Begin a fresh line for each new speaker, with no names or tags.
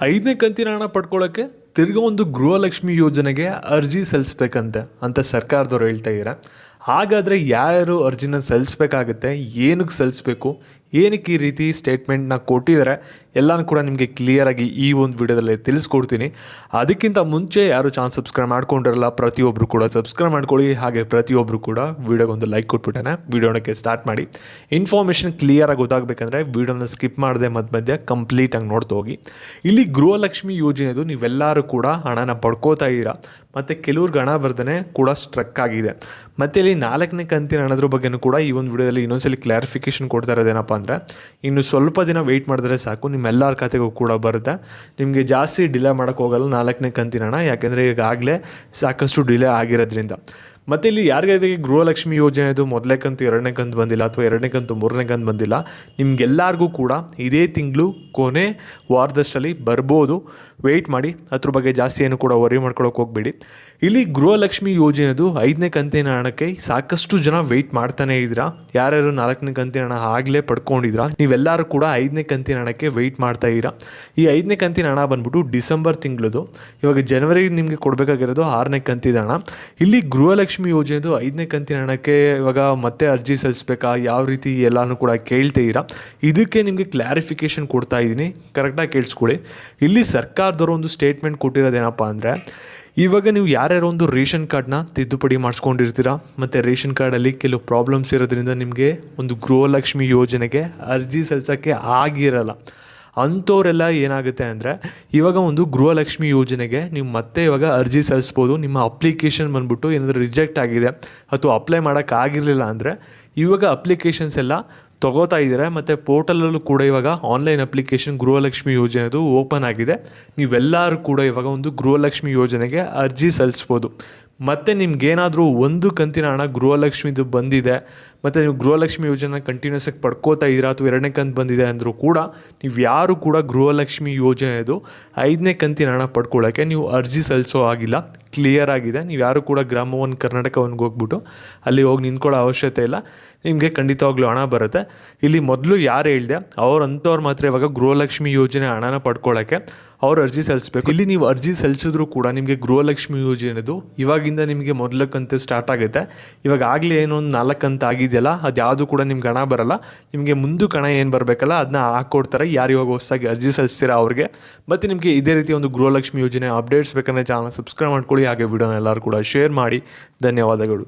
ಐದನೇ ಕಂತಿನ ಹಣ ಪಡ್ಕೊಳ್ಳೋಕ್ಕೆ ತಿರ್ಗಾ ಒಂದು ಗೃಹಲಕ್ಷ್ಮಿ ಯೋಜನೆಗೆ ಅರ್ಜಿ ಸಲ್ಲಿಸ್ಬೇಕಂತೆ ಅಂತ ಸರ್ಕಾರದವ್ರು ಹೇಳ್ತಾ ಇದ್ದಾರೆ ಹಾಗಾದರೆ ಯಾರು ಅರ್ಜಿನ ಸಲ್ಲಿಸ್ಬೇಕಾಗುತ್ತೆ? ಏನಕ್ಕೆ ಸಲ್ಲಿಸ್ಬೇಕು? ಏನಕ್ಕೆ ಈ ರೀತಿ ಸ್ಟೇಟ್ಮೆಂಟ್ನ ಕೊಟ್ಟಿದ್ದಾರೆ? ಎಲ್ಲನೂ ಕೂಡ ನಿಮಗೆ ಕ್ಲಿಯರಾಗಿ ಈ ಒಂದು ವಿಡಿಯೋದಲ್ಲಿ ತಿಳಿಸ್ಕೊಡ್ತೀನಿ. ಅದಕ್ಕಿಂತ ಮುಂಚೆ ಯಾರು ಚಾನಲ್ ಸಬ್ಸ್ಕ್ರೈಬ್ ಮಾಡ್ಕೊಂಡಿರಲ್ಲ ಪ್ರತಿಯೊಬ್ಬರು ಕೂಡ ಸಬ್ಸ್ಕ್ರೈಬ್ ಮಾಡ್ಕೊಳ್ಳಿ. ಹಾಗೆ ಪ್ರತಿಯೊಬ್ಬರು ಕೂಡ ವಿಡಿಯೋಗೆ ಒಂದು ಲೈಕ್ ಕೊಟ್ಬಿಟ್ಟೆ ವಿಡಿಯೋನಕ್ಕೆ ಸ್ಟಾರ್ಟ್ ಮಾಡಿ. ಇನ್ಫಾರ್ಮೇಷನ್ ಕ್ಲಿಯರಾಗಿ ಗೊತ್ತಾಗಬೇಕಂದ್ರೆ ವಿಡಿಯೋನ ಸ್ಕಿಪ್ ಮಾಡದೆ ಮಧ್ಯ ಮಧ್ಯೆ ಕಂಪ್ಲೀಟಾಗಿ ನೋಡ್ತಾ ಹೋಗಿ. ಇಲ್ಲಿ ಗೃಹಲಕ್ಷ್ಮಿ ಯೋಜನೆದು ನೀವೆಲ್ಲರೂ ಕೂಡ ಹಣನ ಪಡ್ಕೋತಾ ಇದ್ದೀರಾ? ಮತ್ತು ಕೆಲವ್ರಿಗೆ ಹಣ ಬರ್ದೇ ಕೂಡ ಸ್ಟ್ರಕ್ ಆಗಿದೆ. ಮತ್ತು ಇಲ್ಲಿ ನಾಲ್ಕನೇ ಕಂತಿನ ಹಣದ್ರ ಬಗ್ಗೆನೂ ಕೂಡ ಈ ಒಂದು ವಿಡಿಯೋದಲ್ಲಿ ಇನ್ನೊಂದ್ಸಲಿ ಕ್ಲಾರಿಫಿಕೇಶನ್ ಕೊಡ್ತಾ ಇರೋದೇನಪ್ಪ ಅಂದರೆ, ಇನ್ನು ಸ್ವಲ್ಪ ದಿನ ವೆಯ್ಟ್ ಮಾಡಿದ್ರೆ ಸಾಕು, ನಿಮ್ಮೆಲ್ಲರ ಖಾತೆಗೂ ಕೂಡ ಬರುತ್ತೆ. ನಿಮಗೆ ಜಾಸ್ತಿ ಡಿಲೇ ಮಾಡೋಕ್ಕೆ ಹೋಗಲ್ಲ ನಾಲ್ಕನೇ ಕಂತಿನ ಹಣ, ಯಾಕೆಂದರೆ ಈಗಾಗಲೇ ಸಾಕಷ್ಟು ಡಿಲೇ ಆಗಿರೋದ್ರಿಂದ. ಮತ್ತು ಇಲ್ಲಿ ಯಾರ್ಯಾರಿಗೆ ಗೃಹಲಕ್ಷ್ಮಿ ಯೋಜನೆದು ಮೊದಲನೇ ಕಂತು ಎರಡನೇ ಕಂತು ಬಂದಿಲ್ಲ ಅಥವಾ ಎರಡನೇ ಕಂತು ಮೂರನೇ ಕಂತು ಬಂದಿಲ್ಲ, ನಿಮ್ಗೆಲ್ಲರಿಗೂ ಕೂಡ ಇದೇ ತಿಂಗಳು ಕೊನೆ ವಾರದಷ್ಟಲ್ಲಿ ಬರ್ಬೋದು. ವೆಯ್ಟ್ ಮಾಡಿ, ಅದ್ರ ಬಗ್ಗೆ ಜಾಸ್ತಿ ಏನು ಕೂಡ ವರಿ ಮಾಡ್ಕೊಳಕ್ಕೆ ಹೋಗ್ಬೇಡಿ. ಇಲ್ಲಿ ಗೃಹಲಕ್ಷ್ಮಿ ಯೋಜನೆದು ಐದನೇ ಕಂತಿನ ಹಣಕ್ಕೆ ಸಾಕಷ್ಟು ಜನ ವೆಯ್ಟ್ ಮಾಡ್ತಾನೆ ಇದ್ದೀರಾ? ಯಾರ್ಯಾರು ನಾಲ್ಕನೇ ಕಂತಿನ ಹಣ ಆಗಲೇ ಪಡ್ಕೊಂಡಿದ್ದೀರಾ? ನೀವೆಲ್ಲರೂ ಕೂಡ ಐದನೇ ಕಂತಿನ ಹಣಕ್ಕೆ ವೆಯ್ಟ್ ಮಾಡ್ತಾ ಇದ್ದೀರಾ? ಈ ಐದನೇ ಕಂತಿನ ಹಣ ಬಂದ್ಬಿಟ್ಟು ಡಿಸೆಂಬರ್ ತಿಂಗಳದು, ಇವಾಗ ಜನವರಿ ನಿಮಗೆ ಕೊಡಬೇಕಾಗಿರೋದು ಆರನೇ ಕಂತಿನ ಹಣ. ಇಲ್ಲಿ ಗೃಹಲಕ್ಷ್ಮಿ ಯೋಜನೆದು ಐದನೇ ಕಂತಿನ ಹಣಕ್ಕೆ ಇವಾಗ ಮತ್ತೆ ಅರ್ಜಿ ಸಲ್ಲಿಸ್ಬೇಕಾ? ಯಾವ ರೀತಿ ಎಲ್ಲಾನು ಕೂಡ ಕೇಳ್ತೀರಾ ಇದಕ್ಕೆ ನಿಮಗೆ ಕ್ಲಾರಿಫಿಕೇಶನ್ ಕೊಡ್ತಾ ಇದ್ದೀನಿ. ಕರೆಕ್ಟಾಗಿ ಕೇಳಿಸ್ಕೊಳ್ಳಿ. ಇಲ್ಲಿ ಸರ್ಕಾರದವರು ಒಂದು ಸ್ಟೇಟ್ಮೆಂಟ್ ಕೊಟ್ಟಿರೋದೇನಪ್ಪ ಅಂದರೆ, ಇವಾಗ ನೀವು ಯಾರ್ಯಾರು ಒಂದು ರೇಷನ್ ಕಾರ್ಡ್ನ ತಿದ್ದುಪಡಿ ಮಾಡಿಸ್ಕೊಂಡಿರ್ತೀರಾ? ಮತ್ತು ರೇಷನ್ ಕಾರ್ಡಲ್ಲಿ ಕೆಲವು ಪ್ರಾಬ್ಲಮ್ಸ್ ಇರೋದ್ರಿಂದ ನಿಮಗೆ ಒಂದು ಗೃಹಲಕ್ಷ್ಮಿ ಯೋಜನೆಗೆ ಅರ್ಜಿ ಸಲ್ಲಿಸೋಕ್ಕೆ ಆಗಿರಲ್ಲ. ಅಂಥವರೆಲ್ಲ ಏನಾಗುತ್ತೆ ಅಂದರೆ, ಇವಾಗ ಒಂದು ಗೃಹಲಕ್ಷ್ಮಿ ಯೋಜನೆಗೆ ನೀವು ಮತ್ತೆ ಇವಾಗ ಅರ್ಜಿ ಸಲ್ಲಿಸ್ಬೋದು, ನಿಮ್ಮ ಅಪ್ಲಿಕೇಶನ್ ಬಂದ್ಬಿಟ್ಟು ಏನಾದರೂ ರಿಜೆಕ್ಟ್ ಆಗಿದೆ ಅಥವಾ ಅಪ್ಲೈ ಮಾಡೋಕ್ಕಾಗಿರಲಿಲ್ಲ ಅಂದರೆ, ಇವಾಗ ಅಪ್ಲಿಕೇಶನ್ಸ್ ಎಲ್ಲ ತಗೋತಾ ಇದ್ದಾರೆ? ಮತ್ತು ಪೋರ್ಟಲಲ್ಲೂ ಕೂಡ ಇವಾಗ ಆನ್ಲೈನ್ ಅಪ್ಲಿಕೇಶನ್ ಗೃಹಲಕ್ಷ್ಮಿ ಯೋಜನೆದು ಓಪನ್ ಆಗಿದೆ. ನೀವೆಲ್ಲರೂ ಕೂಡ ಇವಾಗ ಒಂದು ಗೃಹಲಕ್ಷ್ಮಿ ಯೋಜನೆಗೆ ಅರ್ಜಿ ಸಲ್ಲಿಸ್ಬೋದು. ಮತ್ತು ನಿಮ್ಗೇನಾದರೂ ಒಂದು ಕಂತಿನ ಹಣ ಗೃಹಲಕ್ಷ್ಮಿದು ಬಂದಿದೆ, ಮತ್ತು ನೀವು ಗೃಹಲಕ್ಷ್ಮಿ ಯೋಜನೆ ಕಂಟಿನ್ಯೂಸ್ ಆಗಿ ಪಡ್ಕೋತಾ ಇದ್ದೀರಾ ಅಥವಾ ಎರಡನೇ ಕಂತು ಬಂದಿದೆ ಅಂದರೂ ಕೂಡ ನೀವು ಯಾರು ಕೂಡ ಗೃಹಲಕ್ಷ್ಮಿ ಯೋಜನೆದು ಐದನೇ ಕಂತಿನ ಹಣ ಪಡ್ಕೊಳ್ಳೋಕ್ಕೆ ನೀವು ಅರ್ಜಿ ಸಲ್ಲಿಸೋ ಆಗಿಲ್ಲ ಕ್ಲಿಯರ್ ಆಗಿದೆ. ನೀವು ಯಾರು ಕೂಡ ಗ್ರಾಮ ಒನ್ ಕರ್ನಾಟಕ ಒನ್ಗೆ ಹೋಗ್ಬಿಟ್ಟು ಅಲ್ಲಿ ಹೋಗಿ ನಿಂತ್ಕೊಳ್ಳೋ ಅವಶ್ಯಕತೆ ಇಲ್ಲ, ನಿಮಗೆ ಖಂಡಿತವಾಗ್ಲೂ ಹಣ ಬರುತ್ತೆ. ಇಲ್ಲಿ ಮೊದಲು ಯಾರು ಹೇಳಿದೆ ಅವ್ರು ಅಂಥವ್ರು ಮಾತ್ರ ಇವಾಗ ಗೃಹಲಕ್ಷ್ಮಿ ಯೋಜನೆ ಹಣನ ಪಡ್ಕೊಳ್ಳೋಕ್ಕೆ ಅವ್ರು ಅರ್ಜಿ ಸಲ್ಲಿಸ್ಬೇಕು. ಇಲ್ಲಿ ನೀವು ಅರ್ಜಿ ಸಲ್ಲಿಸಿದ್ರು ಕೂಡ ನಿಮಗೆ ಗೃಹಲಕ್ಷ್ಮಿ ಯೋಜನೆದು ಇವಾಗಿಂದ ನಿಮಗೆ ಮೊದಲ ಕಂತು ಸ್ಟಾರ್ಟ್ ಆಗುತ್ತೆ ಇವಾಗ ಆಗಲೇ ಏನೋ ಒಂದು ನಾಲ್ಕು ಕಂತು ಆಗಿದೆಯಲ್ಲ, ಅದು ಯಾವುದು ಕೂಡ ನಿಮ್ಗೆ ಹಣ ಬರಲ್ಲ. ನಿಮಗೆ ಮುಂದೆ ಕಣ ಏನು ಬರಬೇಕಲ್ಲ ಅದನ್ನ ಹಾಕ್ಕೊಡ್ತಾರೆ ಯಾರು ಇವಾಗ ಹೊಸದಾಗಿ ಅರ್ಜಿ ಸಲ್ಲಿಸ್ತೀರಾ ಅವ್ರಿಗೆ. ಮತ್ತು ನಿಮಗೆ ಇದೇ ರೀತಿ ಒಂದು ಗೃಹಲಕ್ಷ್ಮಿ ಯೋಜನೆ ಅಪ್ಡೇಟ್ಸ್ ಬೇಕಂದರೆ ಚಾನಲ್ ಸಬ್ಸ್ಕ್ರೈಬ್ ಮಾಡ್ಕೊಳ್ಳಿ. ಹಾಗೆ ವಿಡಿಯೋನ ಎಲ್ಲರೂ ಕೂಡ ಶೇರ್ ಮಾಡಿ. ಧನ್ಯವಾದಗಳು.